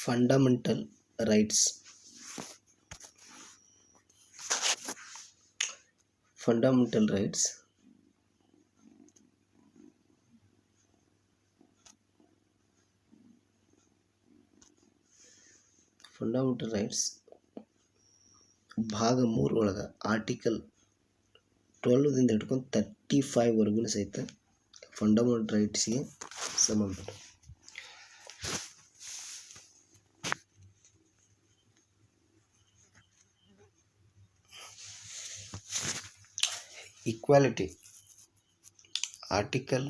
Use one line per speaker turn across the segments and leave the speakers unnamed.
Fundamental rights fundamental rights fundamental rights ಭಾಗ ಮೂರು ಒಳಗೆ ಆರ್ಟಿಕಲ್ ಟ್ವೆಲ್ವ್ದಿಂದ ಹಿಡ್ಕೊಂಡು ತರ್ಟಿ ಫೈವ್ವರೆಗೂ ಸಹಿತ ಫಂಡಮೆಂಟಲ್ ರೈಟ್ಸ್ಗೆ ಸಂಬಂಧಪಟ್ಟ equality. Article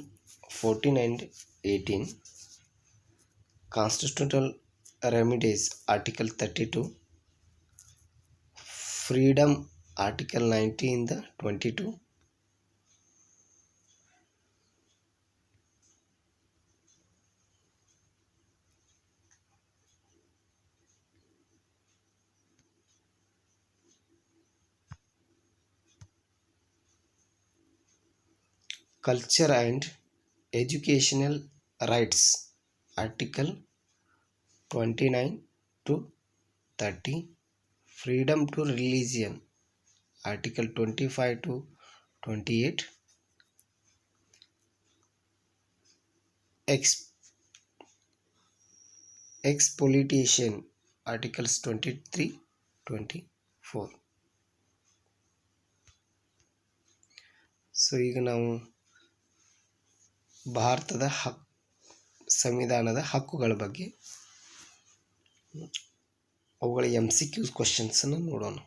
14 and 18 constitutional remedies article 32 freedom article 90 in the 22 culture and educational rights article 29 to 30 freedom to religion article 25 to 28 ex exploitation articles 23 24 so ಈಗ ನಾವು ಭಾರತದ ಹಕ್, ಸಂವಿಧಾನದ ಹಕ್ಕುಗಳ ಬಗ್ಗೆ ಅವುಗಳ ಎಂ ಸಿ ಕ್ಯೂಸ್ ಕ್ವಶನ್ಸನ್ನು ನೋಡೋಣ.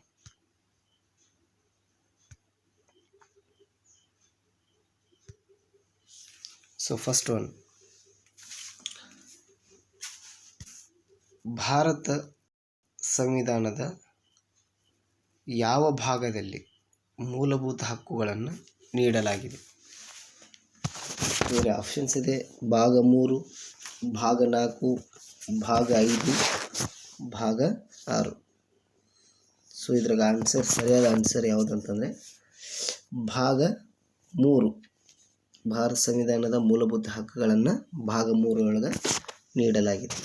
ಸೊ ಫಸ್ಟ್ ಒನ್ ಭಾರತ ಸಂವಿಧಾನದ ಯಾವ ಭಾಗದಲ್ಲಿ ಮೂಲಭೂತ ಹಕ್ಕುಗಳನ್ನು ನೀಡಲಾಗಿದೆ? ಇವರ ಆಪ್ಷನ್ಸ್ ಇದೆ. ಭಾಗ ಮೂರು, ಭಾಗ ನಾಲ್ಕು, ಭಾಗ ಐದು, ಭಾಗ ಆರು. ಸೊ ಇದ್ರಾಗ ಆನ್ಸರ್ ಸರಿಯಾದ ಆನ್ಸರ್ ಯಾವುದಂತಂದರೆ, ಭಾಗ ಮೂರು. ಭಾರತ ಸಂವಿಧಾನದ ಮೂಲಭೂತ ಹಕ್ಕುಗಳನ್ನು ಭಾಗ ಮೂರೊಳಗೆ ನೀಡಲಾಗಿದೆ.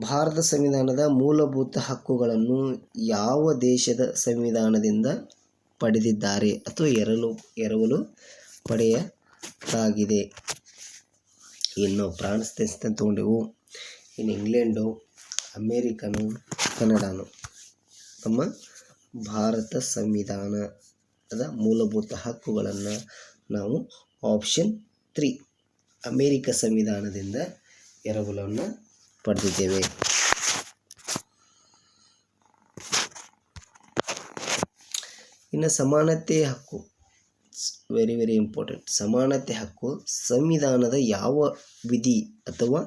ಭಾರತ ಸಂವಿಧಾನದ ಮೂಲಭೂತ ಹಕ್ಕುಗಳನ್ನು ಯಾವ ದೇಶದ ಸಂವಿಧಾನದಿಂದ ಪಡೆದಿದ್ದಾರೆ. ಅಥವಾ ಎರಲು, ಎರವಲು ಪಡೆಯಲಾಗಿದೆ. ಇನ್ನು ಫ್ರಾನ್ಸ್ ದೇಶದಿಂದ ತಗೊಂಡೆವು. ಇನ್ನು ಇಂಗ್ಲೆಂಡು, ಅಮೇರಿಕನು ಕನ್ನಡನು ನಮ್ಮ ಭಾರತ ಸಂವಿಧಾನದ ಮೂಲಭೂತ ಹಕ್ಕುಗಳನ್ನು ನಾವು ಆಪ್ಷನ್ ತ್ರೀ ಅಮೇರಿಕ ಸಂವಿಧಾನದಿಂದ ಎರವಲನ್ನು ಪಡೆದಿದ್ದೇವೆ. ಇನ್ನು ಸಮಾನತೆ ಹಕ್ಕು. ವೆರಿ ವೆರಿ ಇಂಪಾರ್ಟೆಂಟ್ ಸಮಾನತೆ ಹಕ್ಕು ಸಂವಿಧಾನದ ಯಾವ ವಿಧಿ ಅಥವಾ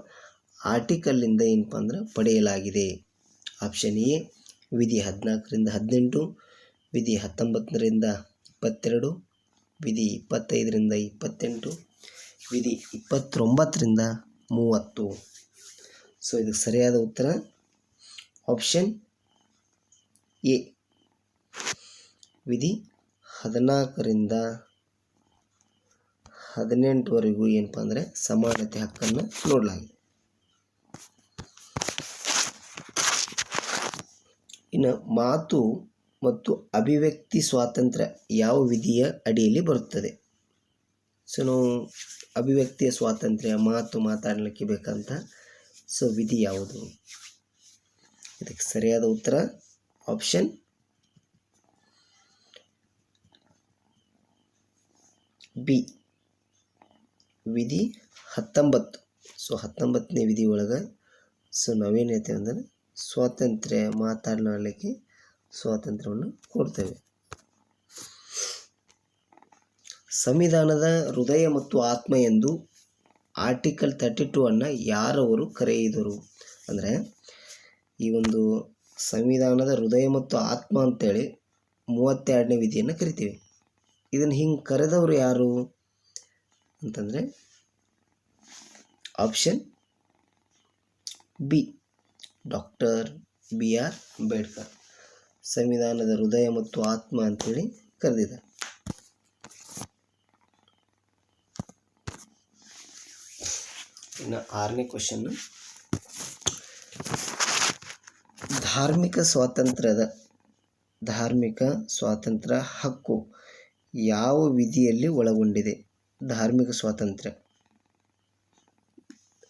ಆರ್ಟಿಕಲ್ನಿಂದ ಏನಪ್ಪ ಅಂದ್ರೆ ಪಡೆಯಲಾಗಿದೆ. ಆಪ್ಷನ್ ಎ ವಿಧಿ ಹದಿನಾಲ್ಕರಿಂದ ಹದಿನೆಂಟು, ವಿಧಿ ಹತ್ತೊಂಬತ್ತರಿಂದ ಇಪ್ಪತ್ತೆರಡು, ವಿಧಿ ಇಪ್ಪತ್ತೈದರಿಂದ ಇಪ್ಪತ್ತೆಂಟು, ವಿಧಿ ಇಪ್ಪತ್ತೊಂಬತ್ತರಿಂದ ಮೂವತ್ತು. ಸೊ ಇದಕ್ಕೆ ಸರಿಯಾದ ಉತ್ತರ ಆಪ್ಷನ್ ಎ ವಿಧಿ ಹದಿನಾಲ್ಕರಿಂದ ಹದಿನೆಂಟುವರೆಗೂ ಏನಪ್ಪ ಅಂದರೆ ಸಮಾನತೆ ಹಕ್ಕನ್ನು ನೋಡಲಾಗಿದೆ. ಇನ್ನು ಮಾತು ಮತ್ತು ಅಭಿವ್ಯಕ್ತಿ ಸ್ವಾತಂತ್ರ್ಯ ಯಾವ ವಿಧಿಯ ಅಡಿಯಲ್ಲಿ ಬರುತ್ತದೆ? ಸೊ ನಾವು ಅಭಿವ್ಯಕ್ತಿಯ ಸ್ವಾತಂತ್ರ್ಯ, ಮಾತು ಮಾತಾಡಲಿಕ್ಕೆ ಬೇಕಂತ ಸೊ ವಿಧಿ ಯಾವುದು? ಇದಕ್ಕೆ ಸರಿಯಾದ ಉತ್ತರ ಆಪ್ಷನ್ ಬಿ. ವಿಧಿ ಹತ್ತೊಂಬತ್ತು. ಸೊ, ಹತ್ತೊಂಬತ್ತನೇ ವಿಧಿ ಒಳಗೆ, ಸೊ, ನಾವೇನು ಹೇಳ್ತೇವೆ ಅಂದರೆ ಸ್ವಾತಂತ್ರ್ಯ ಮಾತಾಡಲಿಕ್ಕೆ ಸ್ವಾತಂತ್ರ್ಯವನ್ನು ಕೊಡ್ತೇವೆ. ಸಂವಿಧಾನದ ಹೃದಯ ಮತ್ತು ಆತ್ಮ ಎಂದು ಆರ್ಟಿಕಲ್ ತರ್ಟಿ ಟೂ ಅನ್ನು ಯಾರವರು ಕರೆಯಿದರು? ಅಂದರೆ, ಈ ಒಂದು ಸಂವಿಧಾನದ ಹೃದಯ ಮತ್ತು ಆತ್ಮ ಅಂತೇಳಿ ಮೂವತ್ತೆರಡನೇ ವಿಧಿಯನ್ನು ಕರಿತೀವಿ. ಇದನ್ನು ಹಿಂಗೆ ಕರೆದವರು ಯಾರು ಅಂತಂದರೆ option B doctor B R Ambedkar ಸಂವಿಧಾನದ ಹೃದಯ ಮತ್ತು ಆತ್ಮ ಅಂತೇಳಿ ಕರೆದಿದ್ದಾರೆ. ಇನ್ನು ಆರನೇ ಕ್ವಶನ್ ಧಾರ್ಮಿಕ ಸ್ವಾತಂತ್ರ್ಯದ ಧಾರ್ಮಿಕ ಸ್ವಾತಂತ್ರ್ಯ ಹಕ್ಕು ಯಾವ ವಿಧಿಯಲ್ಲಿ ಒಳಗೊಂಡಿದೆ? ಧಾರ್ಮಿಕ ಸ್ವಾತಂತ್ರ್ಯ.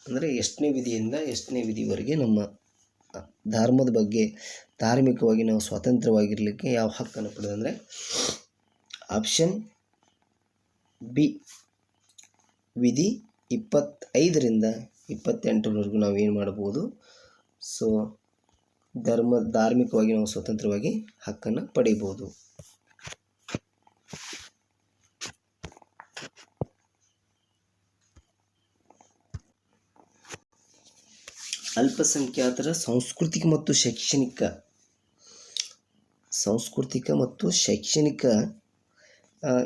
ಅಂದರೆ ಎಷ್ಟನೇ ವಿಧಿಯಿಂದ ಎಷ್ಟನೇ ವಿಧಿವರೆಗೆ ನಮ್ಮ ಧರ್ಮದ ಬಗ್ಗೆ ಧಾರ್ಮಿಕವಾಗಿ ನಾವು ಸ್ವಾತಂತ್ರ್ಯವಾಗಿರಲಿಕ್ಕೆ ಯಾವ ಹಕ್ಕನ್ನು ಪಡೆದಂದರೆ ಆಪ್ಷನ್ ಬಿ. ವಿಧಿ ಇಪ್ಪತ್ತೈದರಿಂದ ಇಪ್ಪತ್ತೆಂಟರವರೆಗೂ ನಾವು ಏನು ಮಾಡ್ಬೋದು ಸೊ, ಧರ್ಮ ಧಾರ್ಮಿಕವಾಗಿ ನಾವು ಸ್ವತಂತ್ರವಾಗಿ ಹಕ್ಕನ್ನು ಪಡೀಬೋದು ಅಲ್ಪಸಂಖ್ಯಾತರ ಸಾಂಸ್ಕೃತಿಕ ಮತ್ತು ಶೈಕ್ಷಣಿಕ. ಸಾಂಸ್ಕೃತಿಕ ಮತ್ತು ಶೈಕ್ಷಣಿಕ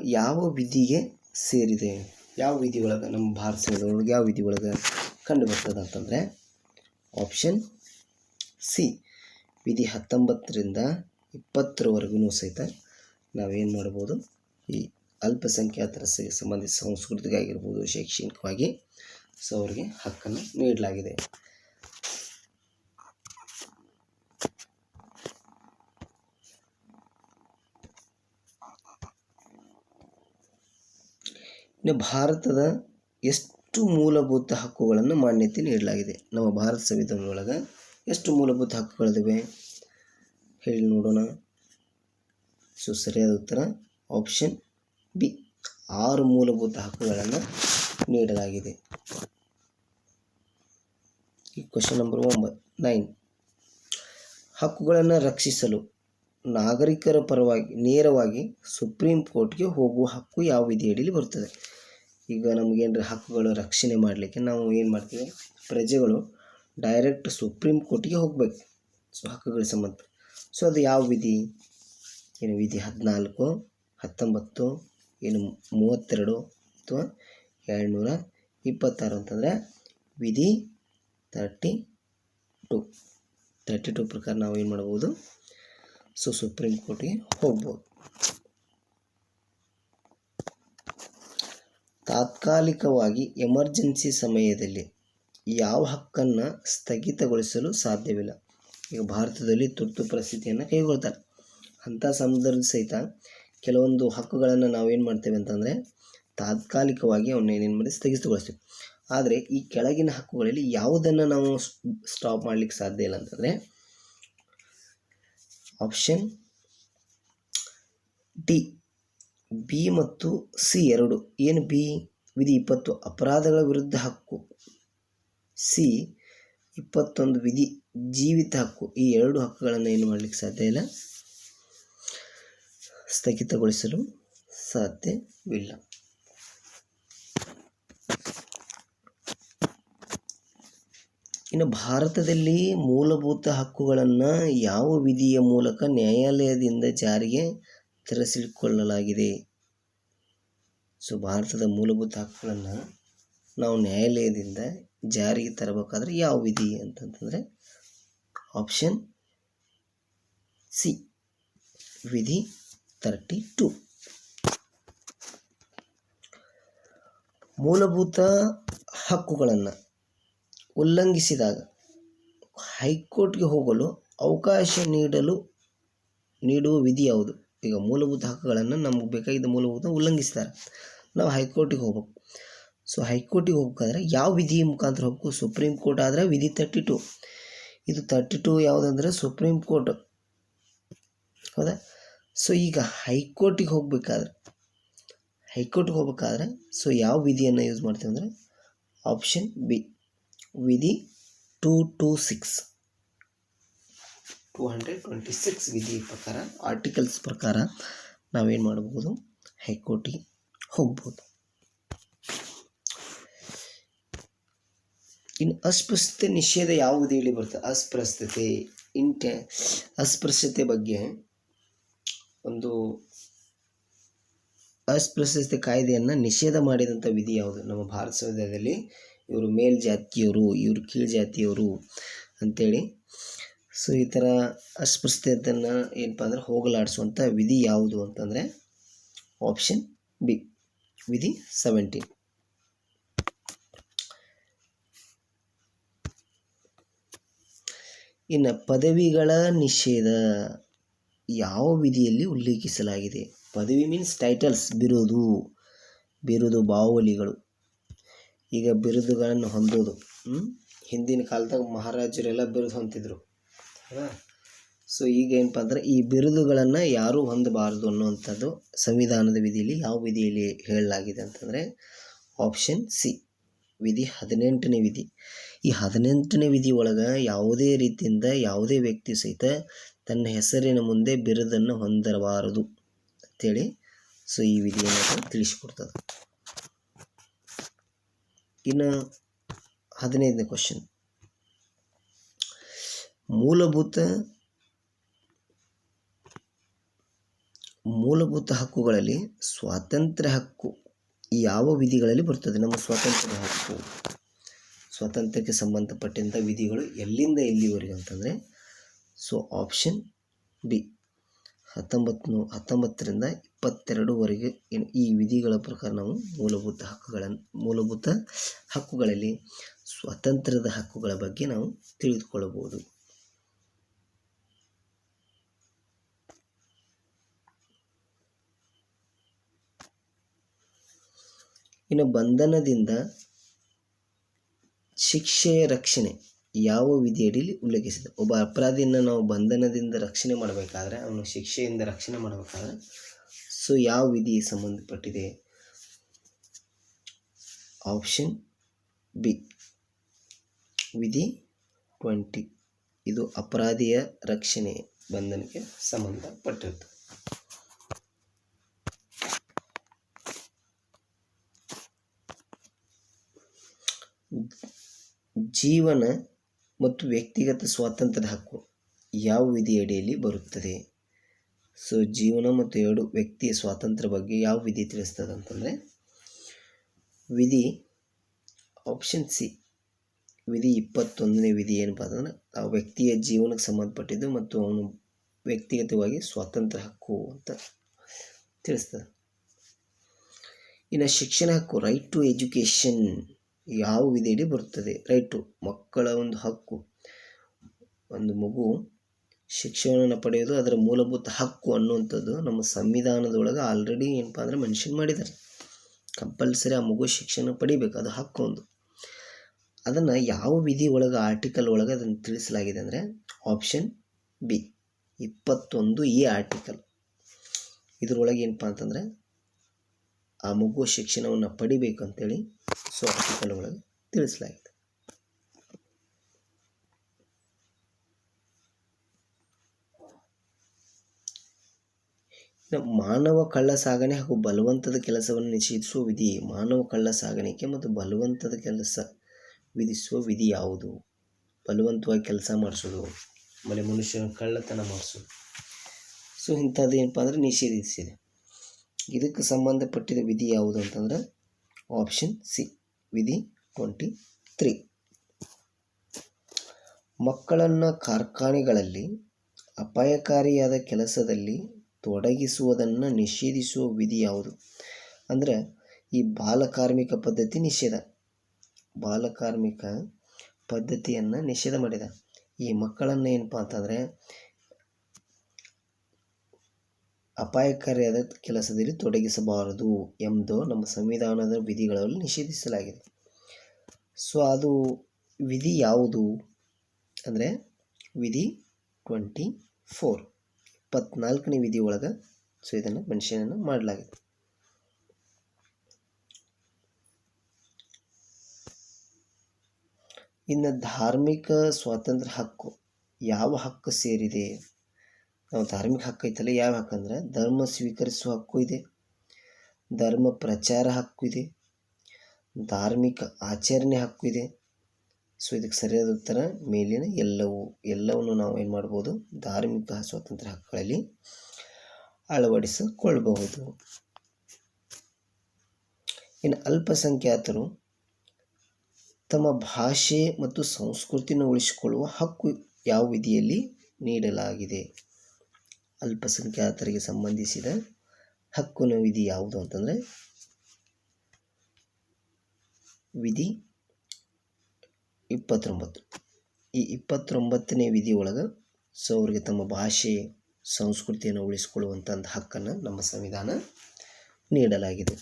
ಯಾವ ವಿಧಿಗೆ ಸೇರಿದೆ? ಯಾವ ವಿಧಿ ಒಳಗೆ? ನಮ್ಮ ಭಾರತ ಸಂವಿಧಾನದೊಳಗೆ ಯಾವ ವಿಧಿ ಒಳಗೆ ಕಂಡು ಬರ್ತದೆ ಅಂತಂದರೆ ಆಪ್ಷನ್ ಸಿ ವಿಧಿ ಹತ್ತೊಂಬತ್ತರಿಂದ ಇಪ್ಪತ್ತರವರೆಗೂ ಸಹಿತ ನಾವೇನು ಮಾಡ್ಬೋದು? ಈ ಅಲ್ಪಸಂಖ್ಯಾತರ ಸ- ಸಂಬಂಧಿತ ಸಾಂಸ್ಕೃತಿಕ ಆಗಿರ್ಬೋದು, ಶೈಕ್ಷಣಿಕವಾಗಿ ಸೊ ಅವರಿಗೆ ಹಕ್ಕನ್ನು ನೀಡಲಾಗಿದೆ. ಇನ್ನು ಭಾರತದ ಎಷ್ಟು ಮೂಲಭೂತ ಹಕ್ಕುಗಳನ್ನು ಮಾನ್ಯತೆ ನೀಡಲಾಗಿದೆ? ನಮ್ಮ ಭಾರತ ಸಂವಿಧಾನದೊಳಗೆ ಎಷ್ಟು ಮೂಲಭೂತ ಹಕ್ಕುಗಳಿವೆ ಹೇಳಿ ನೋಡೋಣ. ಸೊ, ಸರಿಯಾದ ಉತ್ತರ ಆಪ್ಷನ್ ಬಿ ಆರು ಮೂಲಭೂತ ಹಕ್ಕುಗಳನ್ನು ನೀಡಲಾಗಿದೆ. ಈ ಕ್ವಶನ್ ನಂಬರ್ ಒಂಬತ್ತು ನೈನ್ ಹಕ್ಕುಗಳನ್ನು ರಕ್ಷಿಸಲು ನಾಗರಿಕರ ಪರವಾಗಿ, ನೇರವಾಗಿ ಸುಪ್ರೀಂ ಕೋರ್ಟ್ಗೆ ಹೋಗುವ ಹಕ್ಕು ಯಾವ ವಿಧಿಯಡಿಯಲ್ಲಿ ಬರ್ತದೆ ಈಗ ನಮಗೇನರ ಹಕ್ಕುಗಳು ರಕ್ಷಣೆ ಮಾಡಲಿಕ್ಕೆ ನಾವು ಏನು ಮಾಡ್ತೀವಿ? ಪ್ರಜೆಗಳು ಡೈರೆಕ್ಟ್ ಸುಪ್ರೀಂ ಕೋರ್ಟ್ಗೆ ಹೋಗಬೇಕು. ಸೊ ಹಕ್ಕುಗಳ ಸಂಬಂಧ. ಸೊ ಅದು ಯಾವ ವಿಧಿ? ಏನು ವಿಧಿ? ಹದಿನಾಲ್ಕು, ಹತ್ತೊಂಬತ್ತು, ಏನು ಮೂವತ್ತೆರಡು ಅಥವಾ ಎರಡುನೂರ ಇಪ್ಪತ್ತಾರು ಅಂತಂದರೆ ವಿಧಿ ತರ್ಟಿ ಟು ತರ್ಟಿ ಟು ಪ್ರಕಾರ ನಾವು ಏನು ಮಾಡ್ಬೋದು? ಸೊ ಸುಪ್ರೀಂ ಕೋರ್ಟ್ಗೆ ಹೋಗ್ಬೋದು. ತಾತ್ಕಾಲಿಕವಾಗಿ ಎಮರ್ಜೆನ್ಸಿ ಸಮಯದಲ್ಲಿ ಯಾವ ಹಕ್ಕನ್ನು ಸ್ಥಗಿತಗೊಳಿಸಲು ಸಾಧ್ಯವಿಲ್ಲ. ಈಗ ಭಾರತದಲ್ಲಿ ತುರ್ತು ಪರಿಸ್ಥಿತಿಯನ್ನು ಕೈಗೊಳ್ತಾರೆ. ಅಂಥ ಸಂದರ್ಭ ಸಹಿತ ಕೆಲವೊಂದು ಹಕ್ಕುಗಳನ್ನು ನಾವೇನು ಮಾಡ್ತೇವೆ ಅಂತಂದರೆ, ತಾತ್ಕಾಲಿಕವಾಗಿ ಅವನ್ನ ಏನೇನು ಮಾಡಿ ಸ್ಥಗಿತಗೊಳಿಸ್ತೀವಿ. ಆದರೆ ಈ ಕೆಳಗಿನ ಹಕ್ಕುಗಳಲ್ಲಿ ಯಾವುದನ್ನು ನಾವು ಸ್ಟಾಪ್ ಮಾಡಲಿಕ್ಕೆ ಸಾಧ್ಯ ಇಲ್ಲ ಅಂತಂದರೆ ಆಪ್ಷನ್ ಡಿ ಬಿ ಮತ್ತು ಸಿ ಎರಡು. ಏನು ಬಿ ವಿಧಿ ಇಪ್ಪತ್ತು. ಅಪರಾಧಗಳ ವಿರುದ್ಧ ಹಕ್ಕು. ಸಿ ಇಪ್ಪತ್ತೊಂದು ವಿಧಿ ಜೀವಿತ ಹಕ್ಕು. ಈ ಎರಡು ಹಕ್ಕುಗಳನ್ನು ಏನು ಮಾಡಲಿಕ್ಕೆ ಸಾಧ್ಯ ಇಲ್ಲ? ಸ್ಥಗಿತಗೊಳಿಸಲು ಸಾಧ್ಯವಿಲ್ಲ. ಇನ್ನು ಭಾರತದಲ್ಲಿ ಮೂಲಭೂತ ಹಕ್ಕುಗಳನ್ನು ಯಾವ ವಿಧಿಯ ಮೂಲಕ ನ್ಯಾಯಾಲಯದಿಂದ ಜಾರಿಗೆ ತರಿಸಿಕೊಳ್ಳಲಾಗಿದೆ? ಸೊ, ಭಾರತದ ಮೂಲಭೂತ ಹಕ್ಕುಗಳನ್ನು ನಾವು ನ್ಯಾಯಾಲಯದಿಂದ ಜಾರಿಗೆ ತರಬೇಕಾದ್ರೆ ಯಾವ ವಿಧಿ ಅಂತಂತಂದರೆ ಆಪ್ಷನ್ ಸಿ, ವಿಧಿ ತರ್ಟಿ ಟು. ಮೂಲಭೂತ ಹಕ್ಕುಗಳನ್ನು ಉಲ್ಲಂಘಿಸಿದಾಗ ಹೈಕೋರ್ಟ್ಗೆ ಹೋಗಲು ಅವಕಾಶ ನೀಡಲು ನೀಡುವ ವಿಧಿ ಯಾವುದು? ಈಗ ಮೂಲಭೂತ ಹಕ್ಕುಗಳನ್ನು ನಮಗೆ ಬೇಕಾಗಿದ್ದ ಮೂಲಭೂತ ಉಲ್ಲಂಘಿಸ್ತಾರೆ. ನಾವು ಹೈಕೋರ್ಟಿಗೆ ಹೋಗ್ಬೇಕು. ಸೊ ಹೈಕೋರ್ಟಿಗೆ ಹೋಗ್ಬೇಕಾದ್ರೆ ಯಾವ ವಿಧಿ ಮುಖಾಂತರ ಹೋಗ್ಬೇಕು? ಸುಪ್ರೀಂ ಕೋರ್ಟ್ ಆದರೆ ವಿಧಿ ತರ್ಟಿ ಟು. ಇದು ತರ್ಟಿ ಟು ಯಾವುದಂದರೆ ಸುಪ್ರೀಂ ಕೋರ್ಟ್. ಹೌದಾ? ಸೊ ಈಗ ಹೈಕೋರ್ಟಿಗೆ ಹೋಗ್ಬೇಕಾದ್ರೆ ಹೈಕೋರ್ಟಿಗೆ ಹೋಗ್ಬೇಕಾದ್ರೆ ಸೊ ಯಾವ ವಿಧಿಯನ್ನು ಯೂಸ್ ಮಾಡ್ತೀವಿ ಅಂದರೆ ಆಪ್ಷನ್ ಬಿ. ವಿಧಿ two two six. Two hundred twenty six ವಿಧಿ ಪ್ರಕಾರ. ಆರ್ಟಿಕಲ್ಸ್ ಪ್ರಕಾರ ನಾವೇನು ಮಾಡ್ಬೋದು? ಹೈಕೋರ್ಟಿಗೆ ಹೋಗ್ಬೋದು. ಇನ್ನು ಅಸ್ಪೃಶ್ಯತೆ ನಿಷೇಧ ಯಾವುದು ಹೇಳಿ ಬರ್ತದೆ ಅಸ್ಪೃಶ್ಯತೆ ಇಂಟೆ ಅಸ್ಪೃಶ್ಯತೆ ಬಗ್ಗೆ ಒಂದು ಅಸ್ಪೃಶ್ಯತೆ ಕಾಯ್ದೆಯನ್ನು ನಿಷೇಧ ಮಾಡಿದಂಥ ವಿಧಿ ಯಾವುದು? ನಮ್ಮ ಭಾರತ ಸಂವಿಧಾನದಲ್ಲಿ ಇವರು ಮೇಲ್ಜಾತಿಯವರು ಇವರು ಕೀಳ್ಜಾತಿಯವರು ಅಂತೇಳಿ. ಸೊ ಈ ಥರ ಅಸ್ಪೃಶ್ಯತೆಯನ್ನು ಏನಪ್ಪ ಅಂದರೆ ಹೋಗಲಾಡಿಸುವಂಥ ವಿಧಿ ಯಾವುದು ಅಂತಂದರೆ ಆಪ್ಷನ್ ಬಿ ವಿಧಿ ಸೆವೆಂಟೀನ್ ಇನ್ನು ಪದವಿಗಳ ನಿಷೇಧ ಯಾವ ವಿಧಿಯಲ್ಲಿ ಉಲ್ಲೇಖಿಸಲಾಗಿದೆ? ಪದವಿ ಮೀನ್ಸ್ ಟೈಟಲ್ಸ್ ಬಿರುದು ಬಿರುದು ಬಾವಲಿಗಳು ಈಗ ಬಿರುದುಗಳನ್ನು ಹೊಂದೋದು? ಹಿಂದಿನ ಕಾಲದಾಗ ಮಹಾರಾಜರೆಲ್ಲ ಬಿರುದು ಹೊಂತಿದ್ರು ಸೊ ಈಗ ಏನಪ್ಪ ಅಂದ್ರೆ ಈ ಬಿರುದುಗಳನ್ನು ಯಾರೂ ಹೊಂದಬಾರದು ಅನ್ನುವಂಥದ್ದು ಸಂವಿಧಾನದ ವಿಧಿಯಲ್ಲಿ, ಯಾವ ವಿಧಿಯಲ್ಲಿ ಹೇಳಲಾಗಿದೆ ಅಂತಂದರೆ ಆಪ್ಷನ್ ಸಿ ವಿಧಿ ಹದಿನೆಂಟನೇ ವಿಧಿ. ಈ ಹದಿನೆಂಟನೇ ವಿಧಿ ಒಳಗೆ ಯಾವುದೇ ರೀತಿಯಿಂದ ಯಾವುದೇ ವ್ಯಕ್ತಿ ಸಹಿತ ತನ್ನ ಹೆಸರಿನ ಮುಂದೆ ಬಿರುದನ್ನು ಹೊಂದಿರಬಾರದು ಅಂತೇಳಿ ಸೊ ಈ ವಿಧಿಯನ್ನು ತಿಳಿಸಿಕೊಡ್ತದೆ. ಇನ್ನು ಹದಿನೈದನೇ ಕ್ವಶನ್ ಮೂಲಭೂತ ಮೂಲಭೂತ ಹಕ್ಕುಗಳಲ್ಲಿ ಸ್ವಾತಂತ್ರ್ಯ ಹಕ್ಕು ಯಾವ ವಿಧಿಗಳಲ್ಲಿ ಬರ್ತದೆ? ನಮ್ಮ ಸ್ವಾತಂತ್ರ್ಯದ ಹಕ್ಕು. ಸ್ವಾತಂತ್ರ್ಯಕ್ಕೆ ಸಂಬಂಧಪಟ್ಟಂಥ ವಿಧಿಗಳು ಎಲ್ಲಿಂದ ಎಲ್ಲಿವರೆಗೆ ಅಂತಂದರೆ ಸೊ ಆಪ್ಷನ್ ಬಿ ಹತ್ತೊಂಬತ್ತು ಹತ್ತೊಂಬತ್ತರಿಂದ ಇಪ್ಪತ್ತೆರಡುವರೆಗೆ ಈ ವಿಧಿಗಳ ಪ್ರಕಾರ ನಾವು ಮೂಲಭೂತ ಹಕ್ಕುಗಳನ್ನು ಮೂಲಭೂತ ಹಕ್ಕುಗಳಲ್ಲಿ ಸ್ವಾತಂತ್ರ್ಯದ ಹಕ್ಕುಗಳ ಬಗ್ಗೆ ನಾವು ತಿಳಿದುಕೊಳ್ಳಬಹುದು. ಇನ್ನು ಬಂಧನದಿಂದ ಶಿಕ್ಷೆಯ ರಕ್ಷಣೆ ಯಾವ ವಿಧಿಯಡಿಯಲ್ಲಿ ಉಲ್ಲೇಖಿಸಿದೆ? ಒಬ್ಬ ಅಪರಾಧಿಯನ್ನು ನಾವು ಬಂಧನದಿಂದ ರಕ್ಷಣೆ ಮಾಡಬೇಕಾದ್ರೆ, ಅವನು ಶಿಕ್ಷೆಯಿಂದ ರಕ್ಷಣೆ ಮಾಡಬೇಕಾದ್ರೆ ಸೊ ಯಾವ ವಿಧಿಗೆ ಸಂಬಂಧಪಟ್ಟಿದೆ? ಆಪ್ಷನ್ ಬಿ ವಿಧಿ ಟ್ವೆಂಟಿ ಇದು ಅಪರಾಧಿಯ ರಕ್ಷಣೆ ಬಂಧನಕ್ಕೆ ಸಂಬಂಧಪಟ್ಟಿರ್ತದೆ ಜೀವನ ಮತ್ತು ವ್ಯಕ್ತಿಗತ ಸ್ವಾತಂತ್ರ್ಯದ ಹಕ್ಕು ಯಾವ ವಿಧಿಯಡಿಯಲ್ಲಿ ಬರುತ್ತದೆ? ಸೊ ಜೀವನ ಮತ್ತು ಎರಡು ವ್ಯಕ್ತಿಯ ಸ್ವಾತಂತ್ರ್ಯ ಬಗ್ಗೆ ಯಾವ ವಿಧಿ ತಿಳಿಸ್ತದೆ ಅಂತಂದರೆ, ವಿಧಿ ಆಪ್ಷನ್ ಸಿ ವಿಧಿ ಇಪ್ಪತ್ತೊಂದನೇ ವಿಧಿ ಏನಪ್ಪ ಅಂತಂದ್ರೆ, ಆ ವ್ಯಕ್ತಿಯ ಜೀವನಕ್ಕೆ ಸಂಬಂಧಪಟ್ಟಿದ್ದು ಮತ್ತು ಅವನು ವ್ಯಕ್ತಿಗತವಾಗಿ ಸ್ವಾತಂತ್ರ್ಯ ಹಕ್ಕು ಅಂತ ತಿಳಿಸ್ತದೆ. ಇನ್ನು ಶಿಕ್ಷಣ ಹಕ್ಕು ರೈಟ್ ಟು ಎಜುಕೇಷನ್ ಯಾವ ವಿಧಿಯಡಿ ಬರುತ್ತದೆ? ರೈಟ್ ಮಕ್ಕಳ ಒಂದು ಹಕ್ಕು. ಒಂದು ಮಗು ಶಿಕ್ಷಣವನ್ನು ಪಡೆಯೋದು ಅದರ ಮೂಲಭೂತ ಹಕ್ಕು ಅನ್ನುವಂಥದ್ದು ನಮ್ಮ ಸಂವಿಧಾನದೊಳಗೆ ಆಲ್ರೆಡಿ ಏನಪ್ಪ ಅಂದರೆ ಮೆನ್ಷನ್ ಮಾಡಿದ್ದಾರೆ. ಕಂಪಲ್ಸರಿ ಆ ಮಗು ಶಿಕ್ಷಣ ಪಡಿಬೇಕು, ಅದು ಹಕ್ಕು ಒಂದು. ಅದನ್ನು ಯಾವ ವಿಧಿ ಒಳಗೆ ಆರ್ಟಿಕಲ್ ಒಳಗೆ ಅದನ್ನು ತಿಳಿಸಲಾಗಿದೆ ಅಂದರೆ ಆಪ್ಷನ್ ಬಿ ಇಪ್ಪತ್ತೊಂದು ಎ ಆರ್ಟಿಕಲ್ ಇದರೊಳಗೆ ಏನಪ್ಪ ಅಂತಂದರೆ ಆ ಮಗು ಶಿಕ್ಷಣವನ್ನು ಪಡಿಬೇಕು ಅಂತೇಳಿ ಸೊ ಆರ್ಟಿಕಲ್ ಒಳಗೆ ತಿಳಿಸಲಾಗಿದೆ ಇನ್ನು ಮಾನವ ಕಳ್ಳ ಸಾಗಣೆ ಹಾಗೂ ಬಲವಂತದ ಕೆಲಸವನ್ನು ನಿಷೇಧಿಸುವ ವಿಧಿ ಮಾನವ ಕಳ್ಳ ಸಾಗಾಣಿಕೆ ಮತ್ತು ಬಲವಂತದ ಕೆಲಸ ವಿಧಿಸುವ ವಿಧಿ ಯಾವುದು? ಬಲವಂತವಾಗಿ ಕೆಲಸ ಮಾಡಿಸೋದು ಆಮೇಲೆ ಮನುಷ್ಯನ ಕಳ್ಳತನ ಮಾಡಿಸೋದು. ಸೊ ಇಂಥದ್ದು ಏನಪ್ಪ ಅಂದರೆ ನಿಷೇಧಿಸಿದೆ. ಇದಕ್ಕೆ ಸಂಬಂಧಪಟ್ಟಿದ ವಿಧಿ ಯಾವುದು ಅಂತಂದ್ರೆ ಆಪ್ಷನ್ ಸಿ ವಿಧಿ ಟ್ವೆಂಟಿ ತ್ರೀ ಮಕ್ಕಳನ್ನು ಕಾರ್ಖಾನೆಗಳಲ್ಲಿ ಅಪಾಯಕಾರಿಯಾದ ಕೆಲಸದಲ್ಲಿ ತೊಡಗಿಸುವುದನ್ನು ನಿಷೇಧಿಸುವ ವಿಧಿ ಯಾವುದು? ಅಂದರೆ ಈ ಬಾಲಕಾರ್ಮಿಕ ಪದ್ಧತಿ ನಿಷೇಧ. ಬಾಲಕಾರ್ಮಿಕ ಪದ್ಧತಿಯನ್ನು ನಿಷೇಧ ಮಾಡಿದ. ಈ ಮಕ್ಕಳನ್ನು ಏನಪ್ಪ ಅಂತಂದರೆ ಅಪಾಯಕಾರಿಯಾದ ಕೆಲಸದಲ್ಲಿ ತೊಡಗಿಸಬಾರದು ಎಂದು ನಮ್ಮ ಸಂವಿಧಾನದ ವಿಧಿಗಳಲ್ಲಿ ನಿಷೇಧಿಸಲಾಗಿದೆ. ಸೊ ಅದು ವಿಧಿ ಯಾವುದು? ಅಂದರೆ ವಿಧಿ ಟ್ವೆಂಟಿ ಫೋರ್. ಇಪ್ಪತ್ನಾಲ್ಕನೇ ವಿಧಿ ಒಳಗೆ ಸೊ ಇದನ್ನು ಮೆನ್ಷನನ್ನು ಮಾಡಲಾಗಿದೆ ಇನ್ನು ಧಾರ್ಮಿಕ ಸ್ವಾತಂತ್ರ್ಯ ಹಕ್ಕು ಯಾವ ಹಕ್ಕು ಸೇರಿದೆ? ನಾವು ಧಾರ್ಮಿಕ ಹಕ್ಕು ಐತಲ್ಲ, ಯಾವ ಹಕ್ಕಂದ್ರೆ ಧರ್ಮ ಸ್ವೀಕರಿಸುವ ಹಕ್ಕು ಇದೆ, ಧರ್ಮ ಪ್ರಚಾರ ಹಕ್ಕು ಇದೆ, ಧಾರ್ಮಿಕ ಆಚರಣೆ ಹಕ್ಕು ಇದೆ ಸೊ ಇದಕ್ಕೆ ಸರಿಯಾದ ಉತ್ತರ ಮೇಲಿನ ಎಲ್ಲವೂ, ಎಲ್ಲವನ್ನು ನಾವು ಏನು ಮಾಡ್ಬೋದು, ಧಾರ್ಮಿಕ ಸ್ವಾತಂತ್ರ್ಯ ಹಕ್ಕುಗಳಲ್ಲಿ ಅಳವಡಿಸಿಕೊಳ್ಳಬಹುದು. ಇನ್ನು ಅಲ್ಪಸಂಖ್ಯಾತರು ತಮ್ಮ ಭಾಷೆ ಮತ್ತು ಸಂಸ್ಕೃತಿನ ಉಳಿಸಿಕೊಳ್ಳುವ ಹಕ್ಕು ಯಾವ ವಿಧಿಯಲ್ಲಿ ನೀಡಲಾಗಿದೆ? ಅಲ್ಪಸಂಖ್ಯಾತರಿಗೆ ಸಂಬಂಧಿಸಿದ ಹಕ್ಕಿನ ವಿಧಿ ಯಾವುದು ಅಂತಂದರೆ, ವಿಧಿ ಇಪ್ಪತ್ತೊಂಬತ್ತು. ಈ ಇಪ್ಪತ್ತೊಂಬತ್ತನೇ ವಿಧಿ ಒಳಗೆ ಸೊ ಅವರಿಗೆ ತಮ್ಮ ಭಾಷೆ, ಸಂಸ್ಕೃತಿಯನ್ನು ಉಳಿಸಿಕೊಳ್ಳುವಂಥ ಒಂದು ಹಕ್ಕನ್ನು ನಮ್ಮ ಸಂವಿಧಾನ ನೀಡಲಾಗಿದೆ.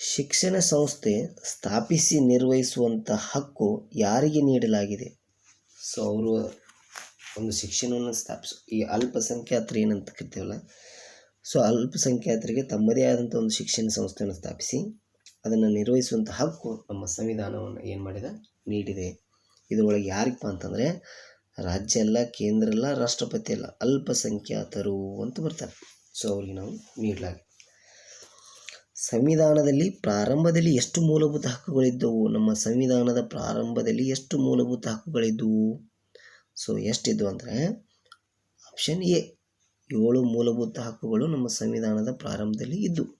ಶಿಕ್ಷಣ ಸಂಸ್ಥೆ ಸ್ಥಾಪಿಸಿ ನಿರ್ವಹಿಸುವಂಥ ಹಕ್ಕು ಯಾರಿಗೆ ನೀಡಲಾಗಿದೆ? ಸೊ ಅವರು ಒಂದು ಶಿಕ್ಷಣವನ್ನು ಸ್ಥಾಪಿಸ ಈ ಅಲ್ಪಸಂಖ್ಯಾತರು ಏನಂತ ಕರಿತೀವಲ್ಲ ಸೊ ಅಲ್ಪಸಂಖ್ಯಾತರಿಗೆ ತಮ್ಮದೇ ಆದಂಥ ಒಂದು ಶಿಕ್ಷಣ ಸಂಸ್ಥೆಯನ್ನು ಸ್ಥಾಪಿಸಿ, ಅದನ್ನು ನಿರ್ವಹಿಸುವಂಥ ಹಕ್ಕು ನಮ್ಮ ಸಂವಿಧಾನವನ್ನು ಏನು ಮಾಡಿದೆ? ನೀಡಿದೆ. ಇದರೊಳಗೆ ಯಾರಿಗಪ್ಪ ಅಂತಂದರೆ, ರಾಜ್ಯ ಅಲ್ಲ, ಕೇಂದ್ರ ಅಲ್ಲ, ರಾಷ್ಟ್ರಪತಿ ಅಲ್ಲ, ಅಲ್ಪಸಂಖ್ಯಾತರು ಅಂತ ಬರ್ತಾರೆ. ಸೊ ಅವ್ರಿಗೆ ನಾವು ನೀಡಲಾಗಿದೆ ಸಂವಿಧಾನದಲ್ಲಿ ಪ್ರಾರಂಭದಲ್ಲಿ ಎಷ್ಟು ಮೂಲಭೂತ ಹಕ್ಕುಗಳಿದ್ದವು? ನಮ್ಮ ಸಂವಿಧಾನದ ಪ್ರಾರಂಭದಲ್ಲಿ ಎಷ್ಟು ಮೂಲಭೂತ ಹಕ್ಕುಗಳಿದ್ದವು? ಸೊ ಎಷ್ಟಿದ್ದವು ಅಂದರೆ ಆಪ್ಷನ್ ಎ ಏಳು ಮೂಲಭೂತ ಹಕ್ಕುಗಳು ನಮ್ಮ ಸಂವಿಧಾನದ ಪ್ರಾರಂಭದಲ್ಲಿ ಇದ್ದವು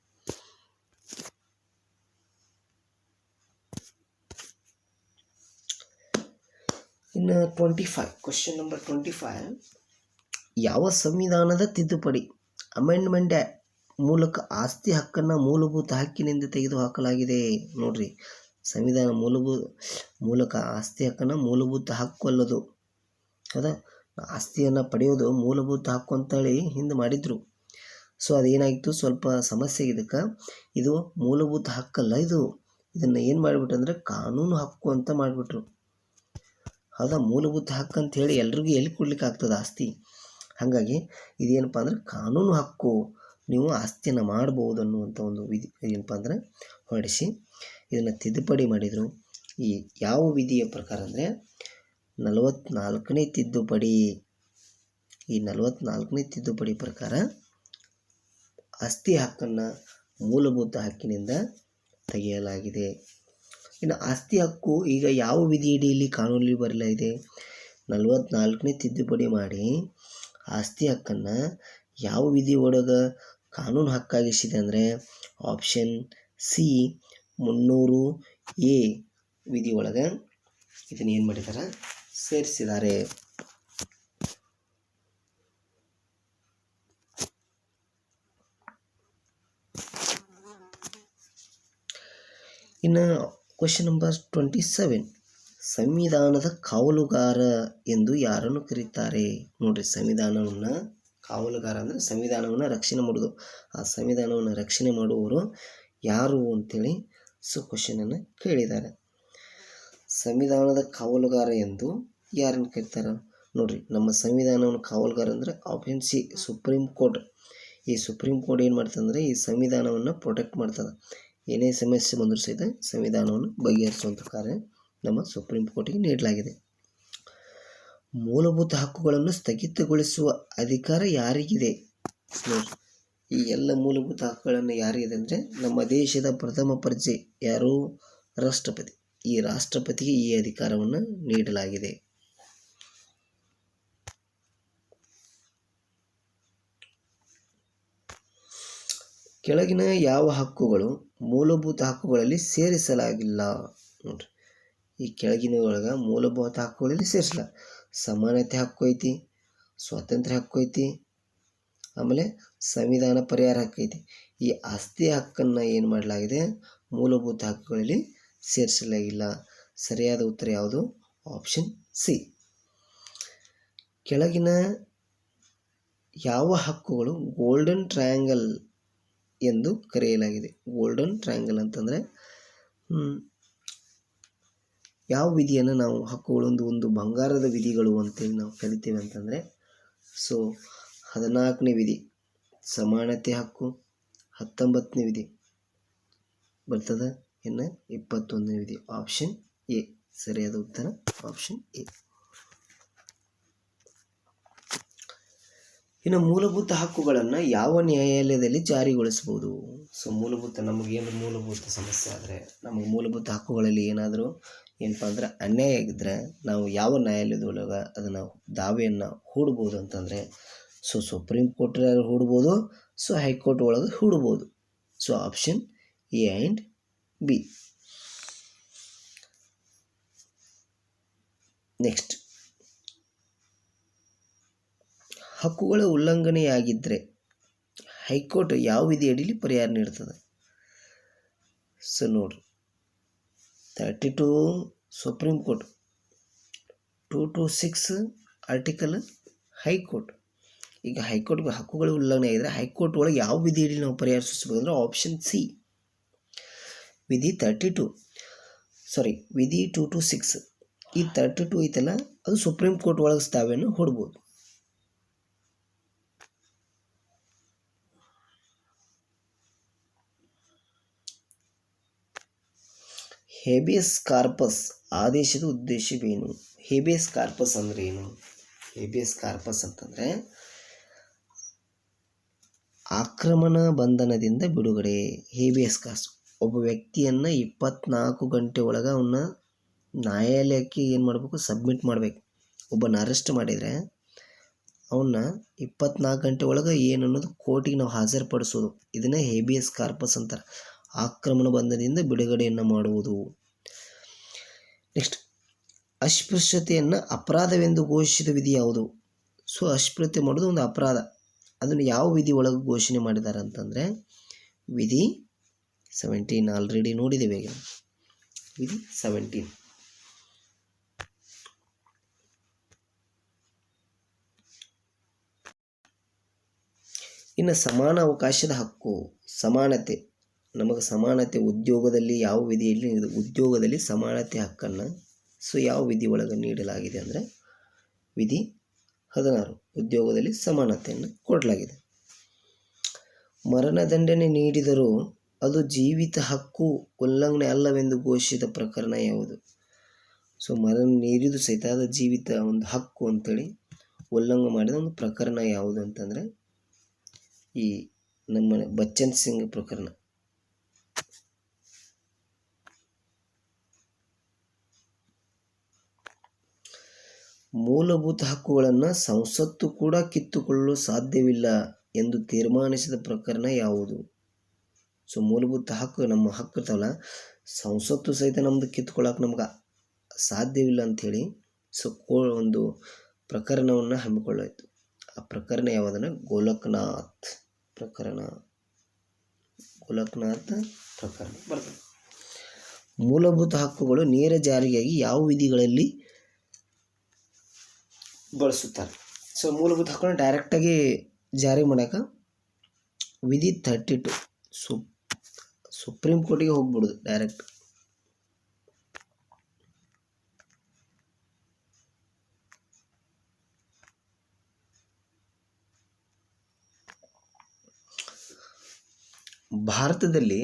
ಇನ್ನು twenty five question number twenty five ಯಾವ ಸಂವಿಧಾನದ ತಿದ್ದುಪಡಿ ಅಮೆಂಡ್ಮೆಂಟ್ ಮೂಲಕ ಆಸ್ತಿ ಹಕ್ಕನ್ನು ಮೂಲಭೂತ ಹಕ್ಕಿನಿಂದ ತೆಗೆದುಹಾಕಲಾಗಿದೆ? ನೋಡ್ರಿ, ಸಂವಿಧಾನ ಮೂಲಭೂತ ಮೂಲಕ ಆಸ್ತಿ ಹಕ್ಕನ್ನು ಮೂಲಭೂತ ಹಕ್ಕು ಅಲ್ಲದು ಹೌದಾ? ಆಸ್ತಿಯನ್ನು ಪಡೆಯೋದು ಮೂಲಭೂತ ಹಕ್ಕು ಅಂತೇಳಿ ಹಿಂದೆ ಮಾಡಿದರು. ಸೊ ಅದೇನಾಗಿತ್ತು ಸ್ವಲ್ಪ ಸಮಸ್ಯೆ ಇದಕ್ಕೆ. ಇದು ಮೂಲಭೂತ ಹಕ್ಕಲ್ಲ ಇದು. ಇದನ್ನು ಏನು ಮಾಡಿಬಿಟ್ರು ಅಂದರೆ ಕಾನೂನು ಹಕ್ಕು ಅಂತ ಮಾಡಿಬಿಟ್ರು. ಹೌದಾ? ಮೂಲಭೂತ ಹಕ್ಕು ಅಂತ ಹೇಳಿ ಎಲ್ರಿಗೂ ಎಲ್ಲಿ ಕೊಡ್ಲಿಕ್ಕೆ ಆಗ್ತದೆ ಆಸ್ತಿ? ಹಾಗಾಗಿ ಇದೇನಪ್ಪ ಅಂದರೆ ಕಾನೂನು ಹಕ್ಕು. ನೀವು ಆಸ್ತಿಯನ್ನು ಮಾಡ್ಬೋದು ಅನ್ನುವಂಥ ಒಂದು ವಿಧಿ ಏನಪ್ಪ ಅಂದರೆ ಹೊರಡಿಸಿ ಇದನ್ನು ತಿದ್ದುಪಡಿ ಮಾಡಿದರು. ಈ ಯಾವ ವಿಧಿಯ ಪ್ರಕಾರ ಅಂದರೆ ನಲವತ್ತ್ನಾಲ್ಕನೇ ತಿದ್ದುಪಡಿ. ಈ ನಲವತ್ತ್ನಾಲ್ಕನೇ ತಿದ್ದುಪಡಿ ಪ್ರಕಾರ ಆಸ್ತಿ ಹಕ್ಕನ್ನು ಮೂಲಭೂತ ಹಕ್ಕಿನಿಂದ ತೆಗೆಯಲಾಗಿದೆ. ಇನ್ನು ಆಸ್ತಿ ಹಕ್ಕು ಈಗ ಯಾವ ವಿಧಿಯಡಿಯಲ್ಲಿ ಕಾನೂನಲ್ಲಿ ಬರಲಿದೆ ನಲವತ್ತ್ನಾಲ್ಕನೇ ತಿದ್ದುಪಡಿ ಮಾಡಿ ಆಸ್ತಿ ಹಕ್ಕನ್ನು ಯಾವ ವಿಧಿ ಒಳಗೆ ಕಾನೂನು ಹಕ್ಕಾಗಿಸಿದೆ ಅಂದರೆ ಆಪ್ಷನ್ ಸಿ ಮುನ್ನೂರು ಎ ವಿಧಿ ಒಳಗೆ ಇದನ್ನು ಏನು ಮಾಡಿದ್ದಾರೆ ಸೇರಿಸಿದ್ದಾರೆ. ಇನ್ನು ಕ್ವಶನ್ ನಂಬರ್ ಟ್ವೆಂಟಿ ಸೆವೆನ್ ಸಂವಿಧಾನದ ಕಾವಲುಗಾರ ಎಂದು ಯಾರನ್ನು ಕರೀತಾರೆ? ನೋಡ್ರಿ, ಸಂವಿಧಾನವನ್ನು ಕಾವಲುಗಾರ ಅಂದರೆ ಸಂವಿಧಾನವನ್ನು ರಕ್ಷಣೆ ಮಾಡೋದು ಆ ಸಂವಿಧಾನವನ್ನು ರಕ್ಷಣೆ ಮಾಡುವವರು ಯಾರು ಅಂತೇಳಿ ಸೊ ಕ್ವಶನನ್ನು ಕೇಳಿದ್ದಾರೆ. ಸಂವಿಧಾನದ ಕಾವಲುಗಾರ ಎಂದು ಯಾರನ್ನು ಕರೀತಾರೆ ನೋಡಿರಿ, ನಮ್ಮ ಸಂವಿಧಾನವನ್ನು ಕಾವಲುಗಾರ ಅಂದರೆ ಆಪ್ಷನ್ ಸಿ ಸುಪ್ರೀಂ ಕೋರ್ಟ್. ಈ ಸುಪ್ರೀಂ ಕೋರ್ಟ್ ಏನು ಮಾಡ್ತಂದ್ರೆ, ಈ ಸಂವಿಧಾನವನ್ನು ಪ್ರೊಟೆಕ್ಟ್ ಮಾಡ್ತದೆ. ಏನೇ ಸಮಸ್ಯೆ ಬಂದರೂ ಸಹಿತ ಸಂವಿಧಾನವನ್ನು ಬಗೆಹರಿಸುವಂಥ ಕಾರ್ಯ ನಮ್ಮ ಸುಪ್ರೀಂ ಕೋರ್ಟಿಗೆ ನೀಡಲಾಗಿದೆ. ಮೂಲಭೂತ ಹಕ್ಕುಗಳನ್ನು ಸ್ಥಗಿತಗೊಳಿಸುವ ಅಧಿಕಾರ ಯಾರಿಗಿದೆ? ನೋಡಿ ಈ ಎಲ್ಲ ಮೂಲಭೂತ ಹಕ್ಕುಗಳನ್ನು ಯಾರಿಗಿದೆ ಅಂದರೆ, ನಮ್ಮ ದೇಶದ ಪ್ರಥಮ ಪರಿಚಯ ಯಾರು? ರಾಷ್ಟ್ರಪತಿ. ಈ ರಾಷ್ಟ್ರಪತಿಗೆ ಈ ಅಧಿಕಾರವನ್ನು ನೀಡಲಾಗಿದೆ. ಕೆಳಗಿನ ಯಾವ ಹಕ್ಕುಗಳು ಮೂಲಭೂತ ಹಕ್ಕುಗಳಲ್ಲಿ ಸೇರಿಸಲಾಗಿಲ್ಲ. ನೋಡ್ರಿ, ಈ ಕೆಳಗಿನ ಒಳಗೆ ಮೂಲಭೂತ ಹಕ್ಕುಗಳಲ್ಲಿ ಸೇರಿಸಲ್ಲ. ಸಮಾನತೆ ಹಕ್ಕು ಐತಿ, ಸ್ವಾತಂತ್ರ್ಯ ಹಕ್ಕು ಐತಿ, ಆಮೇಲೆ ಸಂವಿಧಾನ ಪರಿಹಾರ ಹಕ್ಕು ಐತಿ. ಈ ಆಸ್ತಿ ಹಕ್ಕನ್ನು ಏನು ಮಾಡಲಾಗಿದೆ? ಮೂಲಭೂತ ಹಕ್ಕುಗಳಲ್ಲಿ ಸೇರಿಸಲಾಗಿಲ್ಲ. ಸರಿಯಾದ ಉತ್ತರ ಯಾವುದು? Option C. ಕೆಳಗಿನ ಯಾವ ಹಕ್ಕುಗಳು ಗೋಲ್ಡನ್ ಟ್ರಯಾಂಗಲ್ ಎಂದು ಕರೆಯಲಾಗಿದೆ. ಗೋಲ್ಡನ್ ಟ್ರಯಾಂಗಲ್ ಅಂತಂದರೆ ಯಾವ ವಿಧಿಯನ್ನು ನಾವು ಹಕ್ಕುಗಳೊಂದು ಒಂದು ಬಂಗಾರದ ವಿಧಿಗಳು ಅಂತೇಳಿ ನಾವು ಕರಿತೀವಿ ಅಂತಂದರೆ ಸೊ ಹದಿನಾಲ್ಕನೇ ವಿಧಿ, ಸಮಾನತೆ ಹಕ್ಕು, ಹತ್ತೊಂಬತ್ತನೇ ವಿಧಿ, ಬರ್ತದೆ ಇನ್ನು ಇಪ್ಪತ್ತೊಂದನೇ ವಿಧಿ. ಆಪ್ಷನ್ ಎ ಸರಿಯಾದ ಉತ್ತರ ಆಪ್ಷನ್ ಎ ಇನ್ನು ಮೂಲಭೂತ ಹಕ್ಕುಗಳನ್ನು ಯಾವ ನ್ಯಾಯಾಲಯದಲ್ಲಿ ಜಾರಿಗೊಳಿಸ್ಬೋದು? ಸೊ ಮೂಲಭೂತ ನಮಗೇನು ಮೂಲಭೂತ ಸಮಸ್ಯೆ ಆದರೆ, ನಮಗೆ ಮೂಲಭೂತ ಹಕ್ಕುಗಳಲ್ಲಿ ಏನಾದರೂ ಏನಪ್ಪ ಅಂದ್ರೆ ಅನ್ಯಾಯ ಆಗಿದ್ದರೆ ನಾವು ಯಾವ ನ್ಯಾಯಾಲಯದೊಳಗೆ ಅದನ್ನು ದಾವೆಯನ್ನು ಹೂಡ್ಬೋದು ಅಂತಂದರೆ ಸೊ ಸುಪ್ರೀಂ ಕೋರ್ಟ್ರಲ್ಲಿ ಹೂಡ್ಬೋದು ಸೊ ಹೈಕೋರ್ಟ್ ಒಳಗೆ ಹೂಡ್ಬೋದು. So option A and B next ಹಕ್ಕುಗಳ ಉಲ್ಲಂಘನೆಯಾಗಿದ್ದರೆ ಹೈಕೋರ್ಟ್ ಯಾವ ವಿಧಿಯಡಿಯಲ್ಲಿ ಪರಿಹಾರ ನೀಡ್ತದೆ? ಸೊ ನೋಡ್ರಿ thirty two supreme court two two six article high court. ಈಗ ಹೈಕೋರ್ಟ್ಗೆ ಹಕ್ಕುಗಳ ಉಲ್ಲಂಘನೆ ಆಗಿದ್ದರೆ ಹೈಕೋರ್ಟ್ ಒಳಗೆ ಯಾವ ವಿಧಿಯಲ್ಲಿ ನಾವು ಪರಿಹಾರ ಸೂಚಿಸಬಹುದು ಅಂದರೆ ಆಪ್ಷನ್ ಸಿ ವಿಧಿ ತರ್ಟಿ ಟು ಸಾರಿ ವಿಧಿ ಟು ಟು ಸಿಕ್ಸ್ ಈ ತರ್ಟಿ ಟು ಐತಲ್ಲ, ಅದು ಸುಪ್ರೀಂ ಕೋರ್ಟ್ ಒಳಗೆ ತಾವೇನು ಹೊಡ್ಬೋದು. ಹೇಬಿಯಸ್ ಕಾರ್ಪಸ್ ಆದೇಶದ ಉದ್ದೇಶವೇನು? ಹೇಬಿಯಸ್ ಕಾರ್ಪಸ್ ಅಂದ್ರೆ ಏನು ಹೇಬಿಯಸ್ ಕಾರ್ಪಸ್ ಅಂತಂದರೆ ಆಕ್ರಮಣ ಬಂಧನದಿಂದ ಬಿಡುಗಡೆ. ಹೇಬಿಯಸ್ ಕಾರ್ಸ್ ಒಬ್ಬ ವ್ಯಕ್ತಿಯನ್ನು ಇಪ್ಪತ್ನಾಲ್ಕು ಗಂಟೆ ಒಳಗೆ ಅವನ್ನ ನ್ಯಾಯಾಲಯಕ್ಕೆ ಏನು ಮಾಡಬೇಕು? ಸಬ್ಮಿಟ್ ಮಾಡಬೇಕು. ಒಬ್ಬನ ಅರೆಸ್ಟ್ ಮಾಡಿದರೆ ಅವನ್ನ ಇಪ್ಪತ್ನಾಲ್ಕು ಗಂಟೆ ಒಳಗೆ ಏನು ಕೋರ್ಟಿಗೆ ನಾವು ಹಾಜರುಪಡಿಸೋದು. ಇದನ್ನೇ ಹೇಬಿಯಸ್ ಕಾರ್ಪಸ್ ಅಂತಾರೆ. ಆಕ್ರಮಣ ಬಂಧನದಿಂದ ಬಿಡುಗಡೆಯನ್ನು ಮಾಡುವುದು. ನೆಕ್ಸ್ಟ್, ಅಸ್ಪೃಶ್ಯತೆಯನ್ನು ಅಪರಾಧವೆಂದು ಘೋಷಿಸಿದ ವಿಧಿ ಯಾವುದು? ಸೊ, ಅಸ್ಪೃಶ್ಯತೆ ಮಾಡೋದು ಒಂದು ಅಪರಾಧ. ಅದನ್ನು ಯಾವ ವಿಧಿ ಒಳಗೆ ಘೋಷಣೆ ಮಾಡಿದ್ದಾರೆ ಅಂತಂದರೆ, ವಿಧಿ ಸೆವೆಂಟೀನ್ ಆಲ್ರೆಡಿ ನೋಡಿದ್ದೇವೆ ಈಗ ವಿಧಿ ಸೆವೆಂಟೀನ್ ಇನ್ನು ಸಮಾನ ಅವಕಾಶದ ಹಕ್ಕು, ಸಮಾನತೆ. ನಮಗೆ ಸಮಾನತೆ ಉದ್ಯೋಗದಲ್ಲಿ ಯಾವ ವಿಧಿಯಲ್ಲಿ ಉದ್ಯೋಗದಲ್ಲಿ ಸಮಾನತೆ ಹಕ್ಕನ್ನು ಸೊ ಯಾವ ವಿಧಿ ಒಳಗೆ ನೀಡಲಾಗಿದೆ ಅಂದರೆ ವಿಧಿ ಹದಿನಾರು, ಉದ್ಯೋಗದಲ್ಲಿ ಸಮಾನತೆಯನ್ನು ಕೊಡಲಾಗಿದೆ. ಮರಣದಂಡನೆ ನೀಡಿದರೂ ಅದು ಜೀವಿತ ಹಕ್ಕು ಉಲ್ಲಂಘನೆ ಅಲ್ಲವೆಂದು ಘೋಷಿಸಿದ ಪ್ರಕರಣ ಯಾವುದು? ಸೊ ಮರಣ ನೀಡಿದ್ದು ಸಹಿತ ಜೀವಿತ ಒಂದು ಹಕ್ಕು ಅಂತೇಳಿ ಉಲ್ಲಂಘನೆ ಮಾಡಿದ ಒಂದು ಪ್ರಕರಣ ಯಾವುದು ಅಂತಂದರೆ ಈ ನಮ್ಮ ಬಚ್ಚನ್ ಸಿಂಗ್ ಪ್ರಕರಣ. ಮೂಲಭೂತ ಹಕ್ಕುಗಳನ್ನು ಸಂಸತ್ತು ಕೂಡ ಕಿತ್ತುಕೊಳ್ಳಲು ಸಾಧ್ಯವಿಲ್ಲ ಎಂದು ತೀರ್ಮಾನಿಸಿದ ಪ್ರಕರಣ ಯಾವುದು? ಸೊ, ಮೂಲಭೂತ ಹಕ್ಕು ನಮ್ಮ ಹಕ್ಕು ಇರ್ತಾವಲ್ಲ ಸಂಸತ್ತು ಸಹಿತ ನಮ್ದು ಕಿತ್ಕೊಳ್ಳೋಕೆ ನಮ್ಗೆ ಸಾಧ್ಯವಿಲ್ಲ ಅಂಥೇಳಿ ಸೊ, ಕೋ, ಒಂದು ಪ್ರಕರಣವನ್ನು ಹಮ್ಮಿಕೊಳ್ಳಾಯಿತು. ಆ ಪ್ರಕರಣ ಯಾವುದಂದ್ರೆ ಗೋಲಕ್ನಾಥ್ ಪ್ರಕರಣ. ಗೋಲಕ್ನಾಥ್ ಪ್ರಕರಣ. ಬರ್ತದೆ. ಮೂಲಭೂತ ಹಕ್ಕುಗಳು ನೇರ ಜಾರಿಗಾಗಿ ಯಾವ ವಿಧಿಗಳಲ್ಲಿ ಬಳಸುತ್ತಾರೆ. ಸೊ ಮೂಲಭೂತ ಹಕ್ಕನ್ನು ಡೈರೆಕ್ಟಾಗಿ ಜಾರಿ ಮಾಡೋಕೆ ವಿಧಿ ತರ್ಟಿ ಟು ಸುಪ್ ಸುಪ್ರೀಂ ಕೋರ್ಟಿಗೆ ಹೋಗ್ಬಿಡೋದು ಡೈರೆಕ್ಟ್ ಭಾರತದಲ್ಲಿ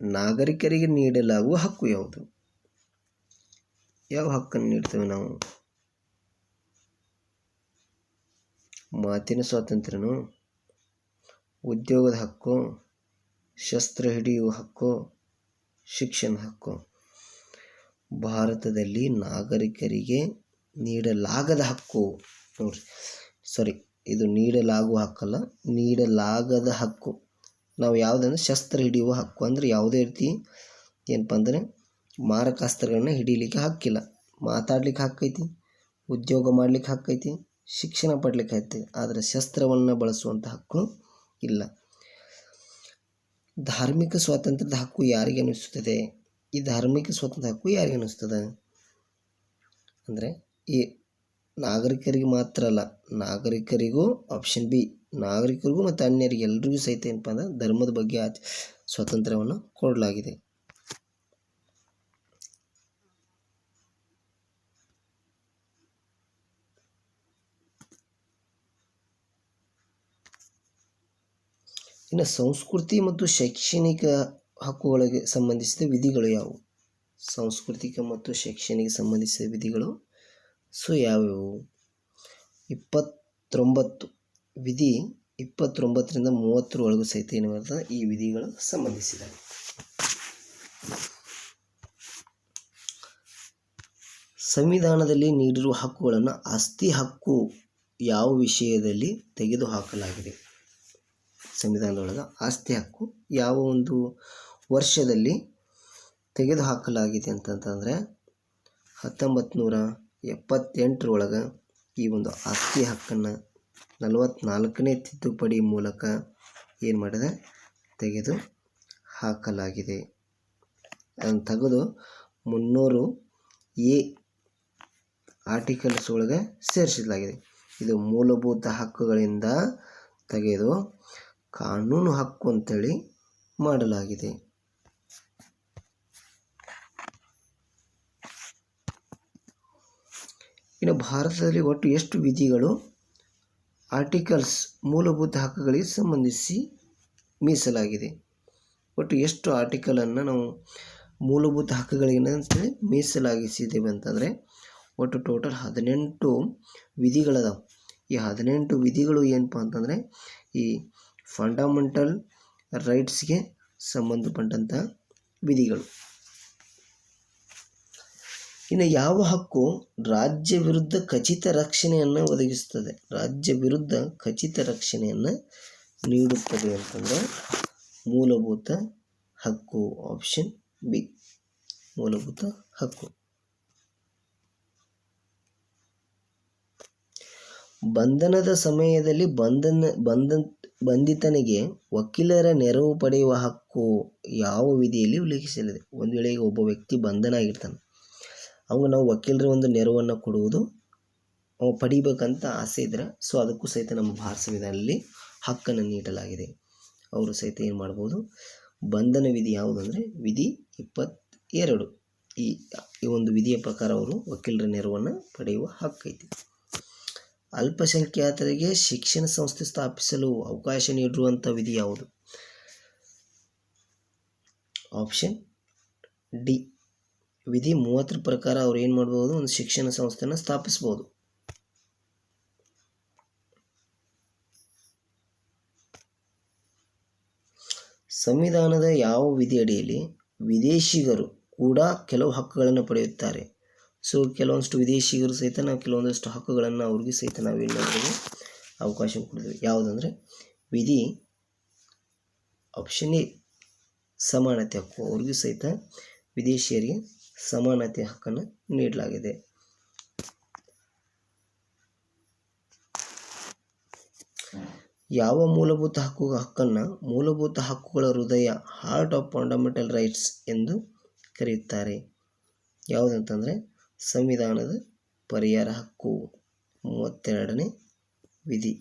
ನಾಗರಿಕರಿಗೆ ನೀಡಲಾಗುವ ಹಕ್ಕು ಯಾವುದು? ಯಾವ ಹಕ್ಕನ್ನು ನೀಡ್ತೇವೆ ನಾವು? ಮಾತಿನ ಸ್ವಾತಂತ್ರ್ಯನು, ಉದ್ಯೋಗದ ಹಕ್ಕು ಶಸ್ತ್ರ ಹಿಡಿಯುವ ಹಕ್ಕು, ಶಿಕ್ಷಣ ಹಕ್ಕು. ಭಾರತದಲ್ಲಿ ನಾಗರಿಕರಿಗೆ ನೀಡಲಾಗದ ಹಕ್ಕು. ಸಾರಿ ಇದು ನೀಡಲಾಗುವ ಹಕ್ಕಲ್ಲ, ನೀಡಲಾಗದ ಹಕ್ಕು. ನಾವು ಯಾವುದಂದ್ರೆ ಶಸ್ತ್ರ ಹಿಡಿಯುವ ಹಕ್ಕು ಅಂದರೆ ಯಾವುದೇ ರೀತಿ, ಏನಪ್ಪ ಅಂದರೆ ಮಾರಕಾಸ್ತ್ರಗಳನ್ನ ಹಿಡೀಲಿಕ್ಕೆ ಹಕ್ಕಿಲ್ಲ. ಮಾತಾಡ್ಲಿಕ್ಕೆ ಹಕ್ಕೈತಿ, ಉದ್ಯೋಗ ಮಾಡ್ಲಿಕ್ಕೆ ಹಕ್ಕೈತಿ ಶಿಕ್ಷಣ ಪಡ್ಲಿಕ್ಕೆ ಐತೆ ಆದರೆ ಶಸ್ತ್ರವನ್ನು ಬಳಸುವಂಥ ಹಕ್ಕು ಇಲ್ಲ. ಧಾರ್ಮಿಕ ಸ್ವಾತಂತ್ರ್ಯದ ಹಕ್ಕು ಯಾರಿಗೆ ಅನ್ನಿಸ್ತದೆ ಈ ಧಾರ್ಮಿಕ ಸ್ವಾತಂತ್ರ್ಯ ಹಕ್ಕು ಯಾರಿಗೆ ಅನಿಸ್ತದೆ ಅಂದರೆ ಈ ನಾಗರಿಕರಿಗೆ ಮಾತ್ರ ಅಲ್ಲ, ನಾಗರಿಕರಿಗೂ ಆಪ್ಷನ್ ಬಿ ನಾಗರಿಕರಿಗೂ ಮತ್ತು ಅನ್ಯರಿಗೆ ಎಲ್ರಿಗೂ ಸಹಿತ ಏನಪ್ಪ ಅಂದ್ರೆ ಧರ್ಮದ ಬಗ್ಗೆ ಆಚ, ಸ್ವಾತಂತ್ರ್ಯವನ್ನು ಕೊಡಲಾಗಿದೆ. ಇನ್ನು ಸಂಸ್ಕೃತಿ ಮತ್ತು ಶೈಕ್ಷಣಿಕ ಹಕ್ಕುಗಳಿಗೆ ಸಂಬಂಧಿಸಿದ ವಿಧಿಗಳು ಯಾವುವು? ಸಾಂಸ್ಕೃತಿಕ ಮತ್ತು ಶೈಕ್ಷಣಿಕ ಸಂಬಂಧಿಸಿದ ವಿಧಿಗಳು? ಸೊ ಯಾವ್ಯಾವು ಇಪ್ಪತ್ತೊಂಬತ್ತು. ವಿಧಿ ಇಪ್ಪತ್ತೊಂಬತ್ತರಿಂದ ಮೂವತ್ತರೊಳಗೂ ಸಹಿತ ಏನು ಬರ್ತದೆ? ಈ ವಿಧಿಗಳು ಸಂಬಂಧಿಸಿದೆ ಸಂವಿಧಾನದಲ್ಲಿ ನೀಡಿರುವ ಹಕ್ಕುಗಳನ್ನು ಆಸ್ತಿ ಹಕ್ಕು ಯಾವ ವಿಷಯದಲ್ಲಿ ತೆಗೆದುಹಾಕಲಾಗಿದೆ? ಸಂವಿಧಾನದೊಳಗೆ ಆಸ್ತಿ ಹಕ್ಕು ಯಾವ ಒಂದು ವರ್ಷದಲ್ಲಿ ತೆಗೆದುಹಾಕಲಾಗಿದೆ ಅಂತಂತಂದರೆ ಹತ್ತೊಂಬತ್ತು ನೂರ ಎಪ್ಪತ್ತೆಂಟರೊಳಗೆ ಈ ಒಂದು ಆಸ್ತಿ ಹಕ್ಕನ್ನು ನಲವತ್ತ್ನಾಲ್ಕನೇ ತಿದ್ದುಪಡಿ ಮೂಲಕ ಏನು ಮಾಡಿದೆ? ತೆಗೆದು ಹಾಕಲಾಗಿದೆ ಅದನ್ನು ತೆಗೆದು ಮುನ್ನೂರು ಎ ಆರ್ಟಿಕಲ್ಸ್ ಒಳಗೆ ಸೇರಿಸಲಾಗಿದೆ. ಇದು ಮೂಲಭೂತ ಹಕ್ಕುಗಳಿಂದ ತೆಗೆದು ಕಾನೂನು ಹಕ್ಕು ಅಂತೇಳಿ ಮಾಡಲಾಗಿದೆ. ಇನ್ನು ಭಾರತದಲ್ಲಿ ಒಟ್ಟು ಎಷ್ಟು ವಿಧಿಗಳು? ಆರ್ಟಿಕಲ್ಸ್ ಮೂಲಭೂತ ಹಕ್ಕುಗಳಿಗೆ ಸಂಬಂಧಿಸಿ ಮೀಸಲಾಗಿದೆ. ಒಟ್ಟು ಎಷ್ಟು ಆರ್ಟಿಕಲನ್ನು ನಾವು ಮೂಲಭೂತ ಹಕ್ಕುಗಳಿಗೆ ಅಂತೇಳಿ ಮೀಸಲಾಗಿಸಿದ್ದೇವೆ ಅಂತಂದರೆ ಒಟ್ಟು ಟೋಟಲ್ ಹದಿನೆಂಟು ವಿಧಿಗಳದಾವೆ. ಈ ಹದಿನೆಂಟು ವಿಧಿಗಳು ಏನಪ್ಪ ಅಂತಂದರೆ ಈ ಫಂಡಮೆಂಟಲ್ ರೈಟ್ಸ್ಗೆ ಸಂಬಂಧಪಟ್ಟಂಥ ವಿಧಿಗಳು. ಇನ್ನು ಯಾವ ಹಕ್ಕು ರಾಜ್ಯ ವಿರುದ್ಧ ಖಚಿತ ರಕ್ಷಣೆಯನ್ನು ಒದಗಿಸುತ್ತದೆ ರಾಜ್ಯ ವಿರುದ್ಧ ಖಚಿತ ರಕ್ಷಣೆಯನ್ನು ನೀಡುತ್ತದೆ ಅಂತಂದರೆ ಮೂಲಭೂತ ಹಕ್ಕು ಆಪ್ಷನ್ ಬಿ ಮೂಲಭೂತ ಹಕ್ಕು. ಬಂಧನದ ಸಮಯದಲ್ಲಿ ಬಂಧನ ಬಂಧ ಬಂಧಿತನಿಗೆ ವಕೀಲರ ನೆರವು ಪಡೆಯುವ ಹಕ್ಕು ಯಾವ ವಿಧಿಯಲ್ಲಿ ಉಲ್ಲೇಖಿಸಲಿದೆ? ಒಂದು ವೇಳೆ ಒಬ್ಬ ವ್ಯಕ್ತಿ ಬಂಧನ ಆಗಿರ್ತಾನೆ ಅವಾಗ ನಾವು ವಕೀಲರ ಒಂದು ನೆರವನ್ನು ಕೊಡುವುದು, ಅವ ಪಡಿಬೇಕಂತ ಆಸೆ ಇದ್ರೆ, ಸೊ ಅದಕ್ಕೂ ಸಹಿತ ನಮ್ಮ ಭಾರತ ಸಂವಿಧಾನದಲ್ಲಿ ಹಕ್ಕನ್ನು ನೀಡಲಾಗಿದೆ. ಅವರು ಸಹಿತ ಏನು ಮಾಡ್ಬೋದು? ಬಂಧನ ವಿಧಿ ಯಾವುದಂದರೆ ವಿಧಿ ಇಪ್ಪತ್ತೆರಡು. ಈ ಈ ಒಂದು ವಿಧಿಯ ಪ್ರಕಾರ ಅವರು ವಕೀಲರ ನೆರವನ್ನು ಪಡೆಯುವ ಹಕ್ಕೈತಿ. ಅಲ್ಪಸಂಖ್ಯಾತರಿಗೆ ಶಿಕ್ಷಣ ಸಂಸ್ಥೆ ಸ್ಥಾಪಿಸಲು ಅವಕಾಶ ನೀಡಿರುವಂಥ ವಿಧಿ ಯಾವುದು? Option D. ವಿಧಿ ಮೂವತ್ತರ ಪ್ರಕಾರ ಅವ್ರು ಏನು ಮಾಡ್ಬೋದು? ಒಂದು ಶಿಕ್ಷಣ ಸಂಸ್ಥೆನ ಸ್ಥಾಪಿಸ್ಬೋದು. ಸಂವಿಧಾನದ ಯಾವ ವಿಧಿ ಅಡಿಯಲ್ಲಿ ವಿದೇಶಿಗರು ಕೂಡ ಕೆಲವು ಹಕ್ಕುಗಳನ್ನು ಪಡೆಯುತ್ತಾರೆ. ಸೊ, ಕೆಲವೊಂದಷ್ಟು ವಿದೇಶಿಗರು ಸಹಿತ ನಾವು ಕೆಲವೊಂದಷ್ಟು ಹಕ್ಕುಗಳನ್ನು ಅವ್ರಿಗೆ ಸಹಿತ ನಾವು ಮಾಡಿದ್ವಿ ಅವಕಾಶ ಕೊಡ್ತೀವಿ ಯಾವುದಂದರೆ, ವಿಧಿ ಆಪ್ಷನ್ ಎ ಸಮಾನತೆ ಹಕ್ಕು. ಅವ್ರಿಗೂ ಸಹಿತ ವಿದೇಶಿಯರಿಗೆ ಸಮಾನತೆ ಹಕ್ಕನ್ನು ನೀಡಲಾಗಿದೆ. ಯಾವ ಮೂಲಭೂತ ಹಕ್ಕು, ಹಕ್ಕನ್ನು ಮೂಲಭೂತ ಹಕ್ಕುಗಳ ಹೃದಯ ಹಾರ್ಟ್ ಆಫ್ ಫಂಡಮೆಂಟಲ್ ರೈಟ್ಸ್ ಎಂದು ಕರೆಯುತ್ತಾರೆ. ಯಾವುದಂತಂದರೆ ಸಂವಿಧಾನದ ಪರಿಹಾರ ಹಕ್ಕು ಮೂವತ್ತೆರಡನೇ ವಿಧಿ.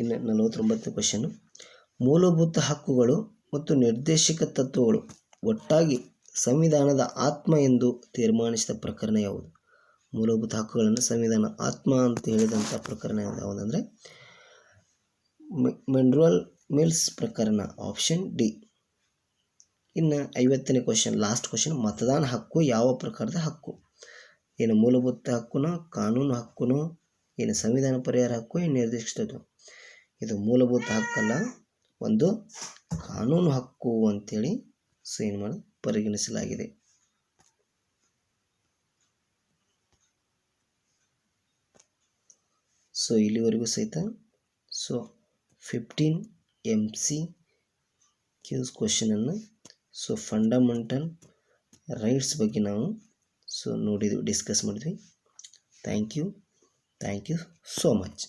ಇನ್ನು ನಲವತ್ತೊಂಬತ್ತನೇ ಕ್ವಶನ್ ಮೂಲಭೂತ ಹಕ್ಕುಗಳು ಮತ್ತು ನಿರ್ದೇಶಕ ತತ್ವಗಳು ಒಟ್ಟಾಗಿ ಸಂವಿಧಾನದ ಆತ್ಮ ಎಂದು ತೀರ್ಮಾನಿಸಿದ ಪ್ರಕರಣ ಯಾವುದು? ಮೂಲಭೂತ ಹಕ್ಕುಗಳನ್ನು ಸಂವಿಧಾನ, ಆತ್ಮ ಅಂತ ಹೇಳಿದಂಥ ಪ್ರಕರಣ ಯಾವುದಂದರೆ ಮಿನ್ರಲ್ ಮಿಲ್ಸ್ ಪ್ರಕರಣ, ಆಪ್ಷನ್ ಡಿ. ಇನ್ನು ಐವತ್ತನೇ ಕ್ವಶನ್ ಲಾಸ್ಟ್ ಕ್ವಶನ್ ಮತದಾನ ಹಕ್ಕು ಯಾವ ಪ್ರಕಾರದ ಹಕ್ಕು? ಏನು ಮೂಲಭೂತ ಹಕ್ಕುನೋ, ಕಾನೂನು ಹಕ್ಕುನೋ, ಏನು ಸಂವಿಧಾನ ಪರಿಹಾರ ಹಕ್ಕು ಏನು ನಿರ್ದಿಷ್ಟದು ಇದು ಮೂಲಭೂತ ಹಕ್ಕಲ್ಲ, ಒಂದು ಕಾನೂನು ಹಕ್ಕು ಅಂತೇಳಿ ಸೊ ಏನು ಮಾಡಿ, ಪರಿಗಣಿಸಲಾಗಿದೆ. ಸೊ ಇಲ್ಲಿವರೆಗೂ ಸಹಿತ so fifteen M C Qs ಕ್ವಶನನ್ನು so fundamental rights ಬಗ್ಗೆ ನಾವು ಸೊ ನೋಡಿದ್ವಿ ಡಿಸ್ಕಸ್ ಮಾಡಿದ್ವಿ. Thank you thank you so much